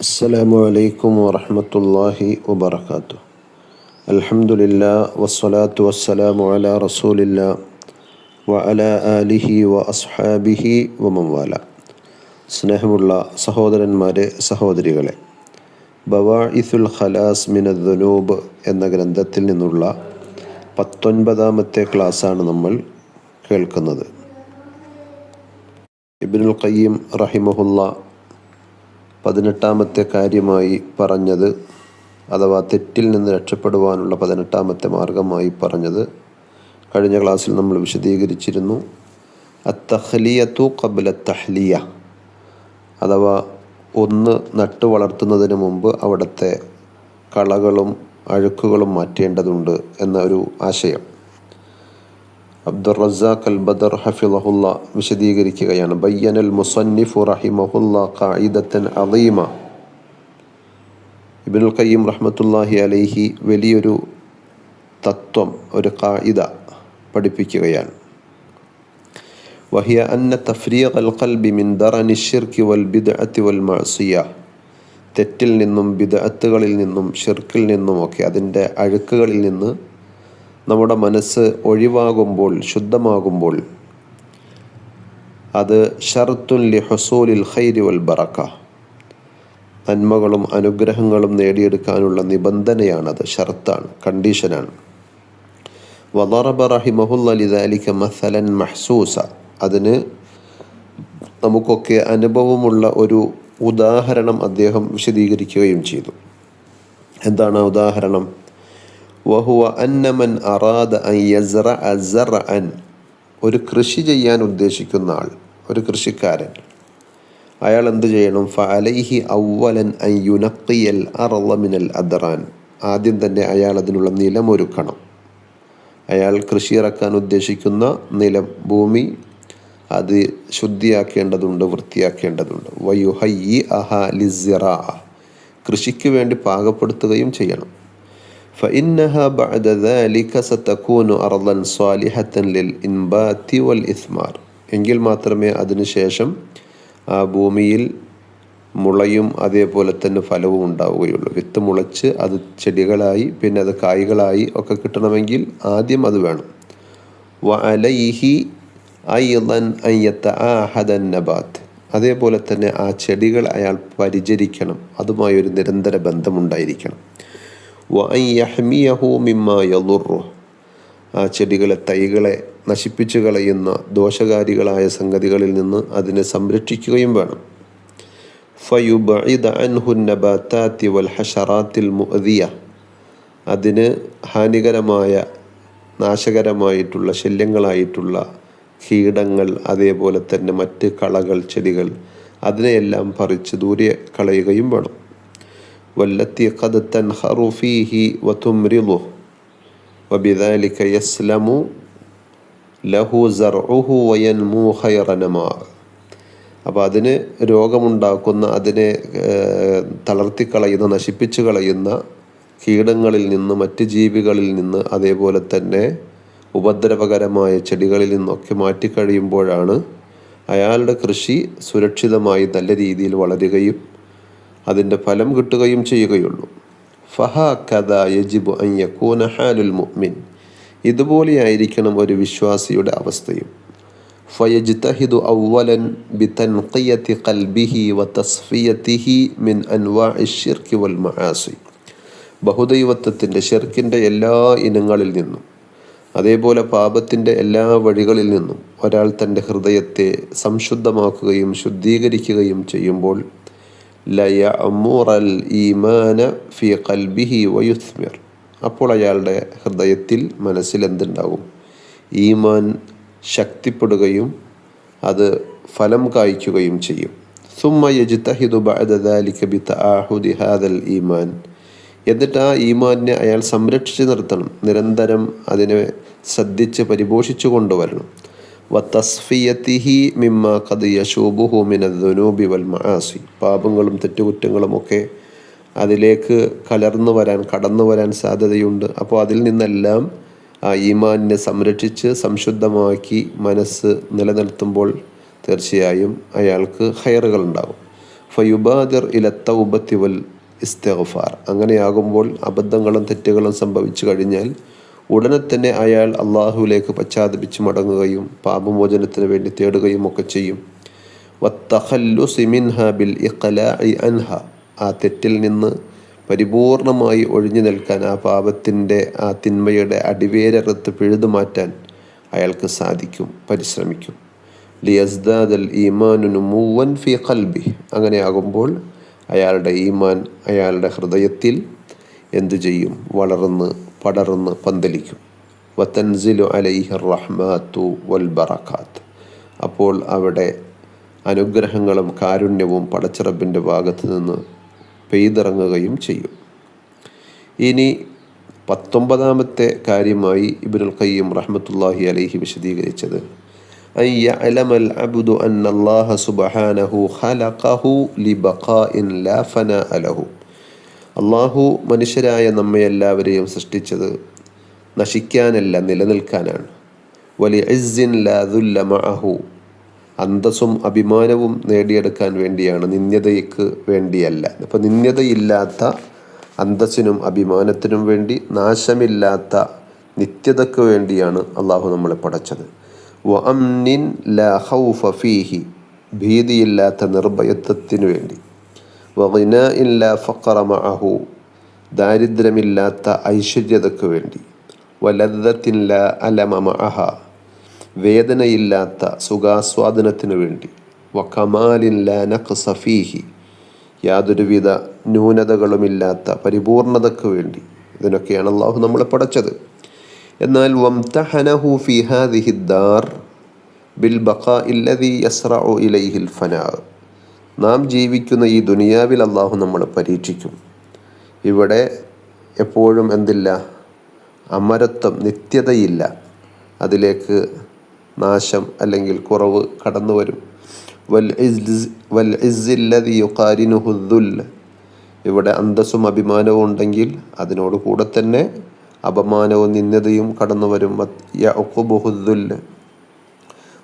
السلام عليكم ورحمة الله وبركاته الحمد لله والصلاة والسلام على رسول الله وعلى آله وأصحابه ومن والاه സ്നേഹമുള്ള സഹോദരന്മാരെ സഹോദരികളെ ബവാഇസുൽ ഖലാസ് മിനദ്ദുനൂബ് എന്ന ഗ്രന്ഥത്തിൽ നിന്നുള്ള പത്തൊൻപതാമത്തെ ക്ലാസ്സാണ് നമ്മൾ കേൾക്കുന്നത് ഇബ്നുൽ ഖയ്യിം റഹിമഹുല്ല പതിനെട്ടാമത്തെ കാര്യമായി പറഞ്ഞത് അഥവാ തെറ്റിൽ നിന്ന് രക്ഷപ്പെടുവാനുള്ള പതിനെട്ടാമത്തെ മാർഗമായി പറഞ്ഞത് കഴിഞ്ഞ ക്ലാസ്സിൽ നമ്മൾ വിശദീകരിച്ചിരുന്നു. അത്തഹ്ലിയത്തു കബല തഹ്ലിയ. അഥവാ ഒന്ന് നട്ടു വളർത്തുന്നതിന് മുമ്പ് അവിടുത്തെ കളകളും അഴുക്കുകളും മാറ്റേണ്ടതുണ്ട് എന്ന ഒരു ആശയം. അബ്ദുർ റസാഖ് അൽ ബദർ ഹഫിളഹുല്ല വിശദീകരിക്കുകയാണ്. ബയ്യനൽ മുസന്നിഫു റഹിമഹുല്ല ഖായിദത്തൻ അലീമ ഇബിനുൽ ഖയ്യം റഹ്മത്തുല്ലാഹി അലൈഹി വലിയൊരു തത്വം ഒരു ഖായിദ പഠിപ്പിക്കുകയാണ്. അൽ ഖൽബി മിൻ ദറനി ഷിർക്ക് വൽ ബിദ്അത്തി വൽ മഅസിയ. തെറ്റിൽ നിന്നും ബിദ്അത്തുകളിൽ നിന്നും ഷിർക്കിൽ നിന്നുമൊക്കെ അതിന്റെ അഴുക്കുകളിൽ നിന്ന് നമ്മുടെ മനസ്സ് ഒഴിവാകുമ്പോൾ ശുദ്ധമാകുമ്പോൾ അത് ഷർത്തുൻ ലി ഹസൂലിൽ ഖൈരി വൽ ബറക്ക. നന്മകളും അനുഗ്രഹങ്ങളും നേടിയെടുക്കാനുള്ള നിബന്ധനയാണത് ഷർത്താണ് കണ്ടീഷനാണ്. വദറബ റഹിമഹുല്ല ലിദാലിക മസലൻ മഹ്സൂസ. അതിന് നമുക്കൊക്കെ അനുഭവമുള്ള ഒരു ഉദാഹരണം അദ്ദേഹം വിശദീകരിക്കുകയും ചെയ്തു. എന്താണ് ഉദാഹരണം? വഹുവ അന്നമൻ അറാദ യസ്റ അസറ അൻ ഒരു കൃഷി ചെയ്യാൻ ഉദ്ദേശിക്കുന്ന ആൾ ഒരു കൃഷിക്കാരൻ. അയാൾ എന്ത് ചെയ്യണം? ഫഅലൈഹി ഔവലൻ അൻ യുനക്കിയൽ അദറാൻ. ആദ്യം തന്നെ അയാൾ അതിനുള്ള നിലമൊരുക്കണം അയാൾ കൃഷി ഇറക്കാൻ ഉദ്ദേശിക്കുന്ന നിലം ഭൂമി അത് ശുദ്ധിയാക്കേണ്ടതുണ്ട് വൃത്തിയാക്കേണ്ടതുണ്ട്. വയുഹയ്യി അഹ ലിസിറ കൃഷിക്ക് വേണ്ടി പാകപ്പെടുത്തുകയും ചെയ്യണം. فإنها بعد ذلك ستكون أرضا صالحة للإنبات والإثمار എങ്കിൽ മാത്രമേ അതിനുശേഷം ആ ഭൂമിയിൽ മുളയും അതേപോലെ തന്നെ ഫലവും ഉണ്ടാവുകയുള്ളൂ വിത്ത് മുളച്ച് അത് ചെടികളായി പിന്നെ അത് കായ്കളായി ഒക്കെ കിട്ടണമെങ്കിൽ ആദ്യം അത് വേണം വ അലൈഹി ഐലൻ അയ്യത്ത ആഹദൻ നബാത്ത് അതേപോലെ തന്നെ ആ ചെടികൾ അയാൾ പരിചരിക്കണം അതുമായി ഒരു നിരന്തര ബന്ധമുണ്ടായിരിക്കണം വഅൻ യഹ്മിയഹു മിമ്മ യളുറു ആ ചെടികളെ തൈകളെ നശിപ്പിച്ചു കളയുന്ന ദോഷകാരികളായ സംഗതികളിൽ നിന്ന് അതിനെ സംരക്ഷിക്കുകയും വേണം. ഫയുബഇദ അൻഹു നബാത്താത്തി വൽ അതിന് ഹാനികരമായ നാശകരമായിട്ടുള്ള ശല്യങ്ങളായിട്ടുള്ള കീടങ്ങൾ അതേപോലെ തന്നെ മറ്റ് കളകൾ ചെടികൾ അതിനെയെല്ലാം പറിച്ച് ദൂരെ കളയുകയും വേണം. والتي قد تنخر فيه وتمرضه وبذلك يسلم له زرعه وينمو خير نماء അപ്പോൾ അതിന് രോഗമുണ്ടാക്കുന്ന അതിനെ തളർത്തിക്കളയുന്ന നശിപ്പിച്ചു കളയുന്ന കീടങ്ങളിൽ നിന്ന് മറ്റ് ജീവികളിൽ നിന്ന് അതേപോലെ തന്നെ ഉപദ്രവകരമായ ചെടികളിൽ നിന്നൊക്കെ മാറ്റിക്കഴിയുമ്പോഴാണ് അയാളുടെ കൃഷി സുരക്ഷിതമായി നല്ല രീതിയിൽ വളരുകയും അതിന്റെ ഫലം കിട്ടുകയും ചെയ്യുകയുള്ളൂ. ഫഹ കഥ യജിബു അയ്യക്കൂന ഹാലുൽ മുഅ്മിൻ. ഇതുപോലെയായിരിക്കണം ഒരു വിശ്വാസിയുടെ അവസ്ഥയും. ഫയജ്തഹിദു അവലൻ കൽബിഹി ഖൽബിഹി തസ്ഫിയത്തിഹി മിൻ അൻവാഷിർക്കി വൽ മഹാസി ബഹുദൈവത്വത്തിന്റെ ഷിർക്കിന്റെ എല്ലാ ഇനങ്ങളിൽ നിന്നും അതേപോലെ പാപത്തിന്റെ എല്ലാ വഴികളിൽ നിന്നും ഒരാൾ തന്റെ ഹൃദയത്തെ സംശുദ്ധമാക്കുകയും ശുദ്ധീകരിക്കുകയും ചെയ്യുമ്പോൾ ലയമുറൽ ഈമാന ഫി കൽബിഹി വയുസ്മിർ. അപ്പോൾ അയാളുടെ ഹൃദയത്തിൽ മനസ്സിൽ എന്തുണ്ടാവും ഈമാൻ ശക്തിപ്പെടുകയും അത് ഫലം കായ്ക്കുകയും ചെയ്യും. സുമ്മ ഹാദൽ ഈമാൻ. എന്നിട്ട് ആ ഈമാനെ അയാൾ സംരക്ഷിച്ച് നിർത്തണം. നിരന്തരം അതിനെ ശ്രദ്ധിച്ച് പരിപോഷിച്ചു കൊണ്ടുവരണം. വത്തസ്ഫിയത്തിഹി മിമ്മ കത് യശൂബുഹു വൽ പാപങ്ങളും തെറ്റുകുറ്റങ്ങളും ഒക്കെ അതിലേക്ക് കലർന്നു വരാൻ കടന്നു വരാൻ സാധ്യതയുണ്ട്. അപ്പോൾ അതിൽ നിന്നെല്ലാം ആ ഈമാനിനെ സംരക്ഷിച്ച് സംശുദ്ധമാക്കി മനസ്സ് നിലനിർത്തുമ്പോൾ തീർച്ചയായും അയാൾക്ക് ഹയറുകൾ ഉണ്ടാകും ഫയുബാദിർ ഇലത്ത ഉപത്തിവൽ ഇസ്തഫാർ അങ്ങനെയാകുമ്പോൾ അബദ്ധങ്ങളും തെറ്റുകളും സംഭവിച്ചു കഴിഞ്ഞാൽ ഉടനെ തന്നെ അയാൾ അള്ളാഹുവിലേക്ക് പശ്ചാത്തപിച്ച് മടങ്ങുകയും പാപമോചനത്തിന് വേണ്ടി തേടുകയും ഒക്കെ ചെയ്യും. ബിൽ അൻഹ. ആ തെറ്റിൽ നിന്ന് പരിപൂർണമായി ഒഴിഞ്ഞു നിൽക്കാൻ ആ പാപത്തിന്റെ ആ തിന്മയുടെ അടിവേരറുത്ത് പിഴുതു മാറ്റാൻ അയാൾക്ക് സാധിക്കും പരിശ്രമിക്കും. ലിയസ്ദാദൽ ഈമാനു മൂവൻ ഫി ഖൽബി. അങ്ങനെയാകുമ്പോൾ അയാളുടെ ഈമാൻ അയാളുടെ ഹൃദയത്തിൽ എന്തു ചെയ്യും? വളർന്ന് പടർന്ന് പന്തലിക്കും വത്തൻസിലു അലൈഹി റഹ്മാത്തു വൽ ബറക്കാത്ത് അപ്പോൾ അവിടെ അനുഗ്രഹങ്ങളും കാരുണ്യവും പടച്ചിറപ്പിൻ്റെ ഭാഗത്ത് നിന്ന് പെയ്തിറങ്ങുകയും ചെയ്യും ഇനി പത്തൊമ്പതാമത്തെ കാര്യമായി ഇബിനുൽ ഖയ്യം റഹ്മത്തുല്ലാഹി അലൈഹി വിശദീകരിച്ചത് أن يعلم العبد أن الله سبحانه خلقه لبقاء لا فناء له അള്ളാഹു മനുഷ്യരായ നമ്മെ എല്ലാവരെയും സൃഷ്ടിച്ചത് നശിക്കാനല്ല നിലനിൽക്കാനാണ്. വലിയ ഇസ്സിൻ ലാദുല്ല അന്തസ്സും അഭിമാനവും നേടിയെടുക്കാൻ വേണ്ടിയാണ് നിന്ദ്യതയ്ക്ക് വേണ്ടിയല്ല. ഇപ്പം നിന്ദ്യതയില്ലാത്ത അന്തസ്സിനും അഭിമാനത്തിനും വേണ്ടി നാശമില്ലാത്ത നിത്യതയ്ക്ക് വേണ്ടിയാണ് അള്ളാഹു നമ്മളെ പടച്ചത്. വഅംനിൻ അംനിൻ ലാ ഹൗഫ ഫീഹി. ഭീതിയില്ലാത്ത നിർഭയത്വത്തിനു വേണ്ടി. വഹിന ഇല്ല ഫക്കറ മഅഹു. ദാരിദ്ര്യമില്ലാത്ത ഐശ്വര്യതയ്ക്ക് വേണ്ടി. വലദ്ദത്തില്ല അലമ മഅഹ. വേദനയില്ലാത്ത സുഖാസ്വാദനത്തിനു വേണ്ടി. വക്കമാലില്ല നഖ്സഫീഹി യാതൊരുവിധ ന്യൂനതകളുമില്ലാത്ത പരിപൂർണതയ്ക്ക് വേണ്ടി. ഇതിനൊക്കെയാണ് അള്ളാഹു നമ്മളെ പടച്ചത്. എന്നാൽ വംതഹനഹു ഫി ഹാദിഹി ദാർ ബിൽ ബഖാ ഇല്ലദി യസ്റഉ ഇലൈഹിൽ ഫനാ. നാം ജീവിക്കുന്ന ഈ ദുനിയാവിൽ അള്ളാഹു നമ്മളെ പരീക്ഷിക്കും. ഇവിടെ എപ്പോഴും എന്തില്ല? അമരത്വം നിത്യതയില്ല. അതിലേക്ക് നാശം അല്ലെങ്കിൽ കുറവ് കടന്നു വരും. വൽ വൽ ഇസ്സില്ലതി യുക്കാരിനുഹുദ്ദുൽ ഇവിടെ അന്തസ്സും അഭിമാനവും ഉണ്ടെങ്കിൽ അതിനോട് കൂടെ തന്നെ അപമാനവും നിന്ദതയും കടന്നു വരും. യഅഖുബുഹുദ്ദുൽ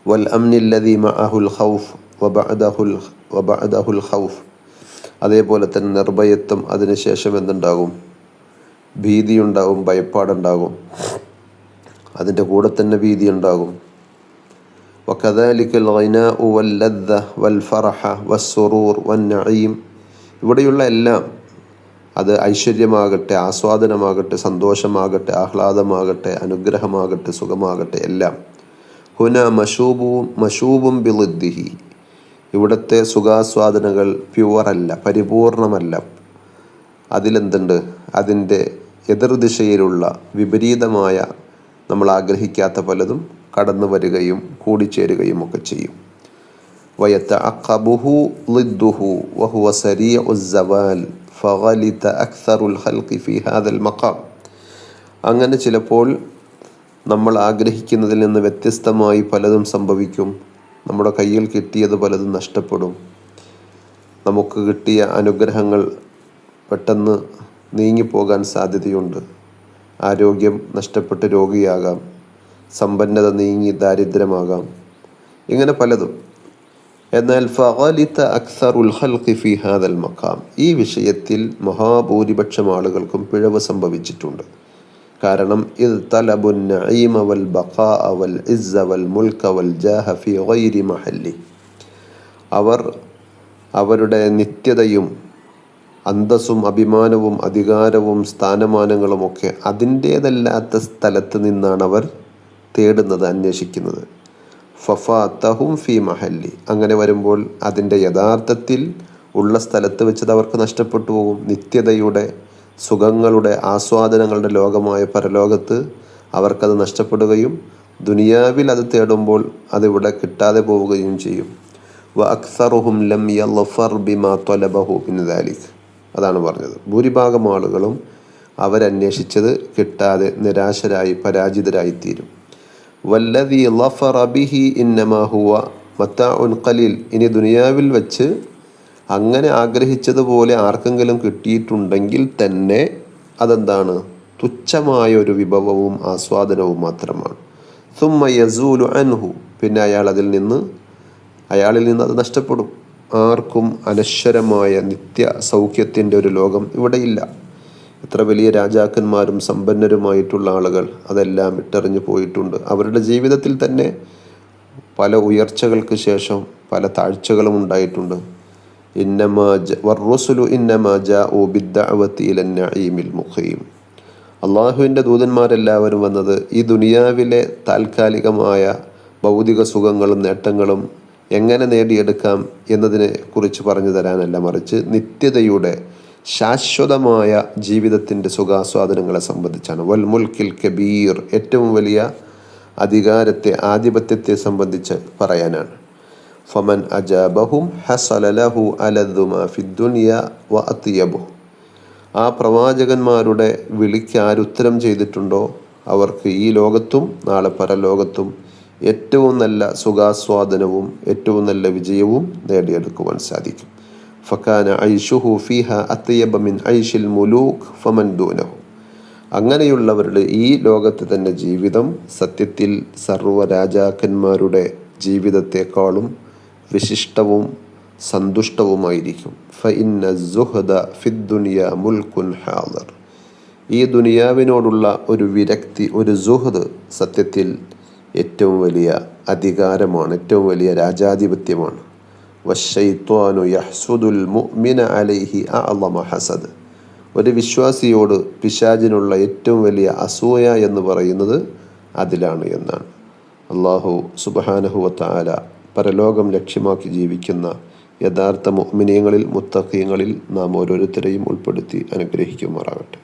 വൽ അംനില്ലതി മഅഹുൽ ഖൗഫ് വബഅദഹുൽ വബഅദഹുൽ ഖൗഫ്. അതേപോലെ തന്നെ നിർഭയത്വം അതിനുശേഷം എന്തുണ്ടാകും? ഭീതിയുണ്ടാകും ഭയപ്പാടുണ്ടാകും. അതിന്റെ കൂടെ തന്നെ ഭീതി ഉണ്ടാകും വക്കദാലിക്കൽ ഐനാഉ വല്ലദ്ദ വൽ വസ്സുറൂർ ഇവിടെയുള്ള എല്ലാം അത് ഐശ്വര്യമാകട്ടെ ആസ്വാദനമാകട്ടെ സന്തോഷമാകട്ടെ ആഹ്ലാദമാകട്ടെ അനുഗ്രഹമാകട്ടെ സുഖമാകട്ടെ എല്ലാം. ഹുന മഷൂബും മഷൂബും ബിളുദ്ദിഹി. ഇവിടുത്തെ സുഖാസ്വാദനകൾ പ്യുവറല്ല പരിപൂർണമല്ല. അതിലെന്തുണ്ട്? അതിന്റെ എതിർദിശയിലുള്ള വിപരീതമായ നമ്മൾ ആഗ്രഹിക്കാത്ത പലതും കടന്നു വരികയും കൂടിച്ചേരുകയും ഒക്കെ ചെയ്യും. വയത്ത ലിദ്ദുഹു വഹുവ സരിയ ഫഗലിത അക്സറുൽ ഹൽക്കി ഫിഹാദൽ മക്കാം അങ്ങനെ ചിലപ്പോൾ നമ്മൾ ആഗ്രഹിക്കുന്നതിൽ നിന്ന് വ്യത്യസ്തമായി പലതും സംഭവിക്കും. നമ്മുടെ കയ്യിൽ കിട്ടിയത് പലതും നഷ്ടപ്പെടും. നമുക്ക് കിട്ടിയ അനുഗ്രഹങ്ങൾ പെട്ടെന്ന് നീങ്ങിപ്പോകാൻ സാധ്യതയുണ്ട്. ആരോഗ്യം നഷ്ടപ്പെട്ട് രോഗിയാകാം. സമ്പന്നത നീങ്ങി ദാരിദ്ര്യമാകാം. ഇങ്ങനെ പലതും. എന്നാൽ ഫലിത്ത അക്സർ ഖൽഖി ഫി ഹാദൽ മഖാം. ഈ വിഷയത്തിൽ മഹാഭൂരിപക്ഷം ആളുകൾക്കും പിഴവ് സംഭവിച്ചിട്ടുണ്ട്. കാരണം ഇത് തലബുൻ നഈമ വൽ ബഖാ വൽ ഇസ്സ വൽ മുൽക്ക വൽ ജാഹ ഫി ഗൈരി മഹല്ലി. അവർ അവരുടെ നിത്യതയും അന്തസ്സും അഭിമാനവും അധികാരവും സ്ഥാനമാനങ്ങളുമൊക്കെ അതിന്റേതല്ലാത്ത സ്ഥലത്ത് നിന്നാണ് അവർ തേടുന്നത് അന്വേഷിക്കുന്നത്. ഫഫാത്തഹും ഫി മഹല്ലി. അങ്ങനെ വരുമ്പോൾ അതിന്റെ യഥാർത്ഥത്തിൽ ഉള്ള സ്ഥലത്ത് വെച്ചത് അവർക്ക് നഷ്ടപ്പെട്ടു പോകും. നിത്യതയുടെ സുഖങ്ങളുടെ ആസ്വാദനങ്ങളുടെ ലോകമായ പരലോകത്ത് അവർക്കത് നഷ്ടപ്പെടുകയും ദുനിയാവിൽ അത് തേടുമ്പോൾ അതിവിടെ കിട്ടാതെ പോവുകയും ചെയ്യും. വ അക്സറുഹും ലം യഫർ ബിമാ തൊലബഹു പിന്നദാലിക് അതാണ് പറഞ്ഞത്. ഭൂരിഭാഗം ആളുകളും അവരന്വേഷിച്ചത് കിട്ടാതെ നിരാശരായി പരാജിതരായി തീരും വല്ലതി ലഫറ ബിഹി ഇന്നമാ ഹുവ മത്താഉൻ ഖലീൽ. ഇനി ദുനിയാവിൽ വെച്ച് അങ്ങനെ ആഗ്രഹിച്ചതുപോലെ ആർക്കെങ്കിലും കിട്ടിയിട്ടുണ്ടെങ്കിൽ തന്നെ അതെന്താണ്? തുച്ഛമായ ഒരു വിഭവവും ആസ്വാദനവും മാത്രമാണ്. സുമ്മ യസൂലു അൻഹു പിന്നെ അയാൾ അതിൽ നിന്ന് അയാളിൽ നിന്ന് അത് നഷ്ടപ്പെടും. ആർക്കും അനശ്വരമായ നിത്യ സൗഖ്യത്തിന്റെ ഒരു ലോകം ഇവിടെയില്ല എത്ര വലിയ രാജാക്കന്മാരും സമ്പന്നരുമായിട്ടുള്ള ആളുകൾ അതെല്ലാം ഇട്ടെറിഞ്ഞു പോയിട്ടുണ്ട്. അവരുടെ ജീവിതത്തിൽ തന്നെ പല ഉയർച്ചകൾക്ക് ശേഷം പല താഴ്ചകളും ഉണ്ടായിട്ടുണ്ട്. അള്ളാഹുവിന്റെ ദൂതന്മാരെല്ലാവരും വന്നത് ഈ ദുനിയാവിലെ താൽക്കാലികമായ ഭൗതിക സുഖങ്ങളും നേട്ടങ്ങളും എങ്ങനെ നേടിയെടുക്കാം എന്നതിനെ കുറിച്ച് പറഞ്ഞു തരാനല്ല മറിച്ച് നിത്യതയുടെ ശാശ്വതമായ ജീവിതത്തിന്റെ സുഖാസ്വാദനങ്ങളെ സംബന്ധിച്ചാണ്. വൽ മുൽക്കിൽ കബീർ ഏറ്റവും വലിയ അധികാരത്തെ ആധിപത്യത്തെ സംബന്ധിച്ച് പറയാനാണ്. ഫമൻ അജാബഹും ഹസലലഹു അത്തിയബു ആ പ്രവാചകന്മാരുടെ വിളിക്ക് ആരുത്തരം ചെയ്തിട്ടുണ്ടോ? അവർക്ക് ഈ ലോകത്തും നാളെ പരലോകത്തും ഏറ്റവും നല്ല സുഖാസ്വാദനവും ഏറ്റവും നല്ല വിജയവും നേടിയെടുക്കുവാൻ സാധിക്കും. ഫക്കാന ഐഷുഹു ഫിഹ അത്തയബ മിൻ ഐഷിൽ മുലൂഖ് ഫമൻ ദൂനഹു. അങ്ങനെയുള്ളവരുടെ ഈ ലോകത്ത് തന്നെ ജീവിതം സത്യത്തിൽ സർവ രാജാക്കന്മാരുടെ ജീവിതത്തെക്കാളും വിശിഷ്ടവും സന്തുഷ്ടവുമായിരിക്കും. ഫ ഇന്ന സുഹദ ഫിദ്ദുനിയ മുൽക്കുൻ ഹാദർ. ഈ ദുനിയാവിനോടുള്ള ഒരു വിരക്തി ഒരു സുഹദ് സത്യത്തിൽ ഏറ്റവും വലിയ അധികാരമാണ് ഏറ്റവും വലിയ രാജാധിപത്യമാണ്. വശൈത്വാനു യഹ്സുദുൽ മുഅ്മിന അലൈഹി അഅളമ ഹസദ്. ഒരു വിശ്വാസിയോട് പിശാജിനുള്ള ഏറ്റവും വലിയ അസൂയ എന്ന് പറയുന്നത് അതിലാണ് എന്നാണ്. അള്ളാഹു സുബഹാനഹുവത്താല പരലോകം ലക്ഷ്യമാക്കി ജീവിക്കുന്ന യഥാർത്ഥ മുഅ്മിനീങ്ങളിൽ മുത്തഖീങ്ങളിൽ നാം ഓരോരുത്തരെയും ഉൾപ്പെടുത്തി അനുഗ്രഹിക്കുമാറാകട്ടെ.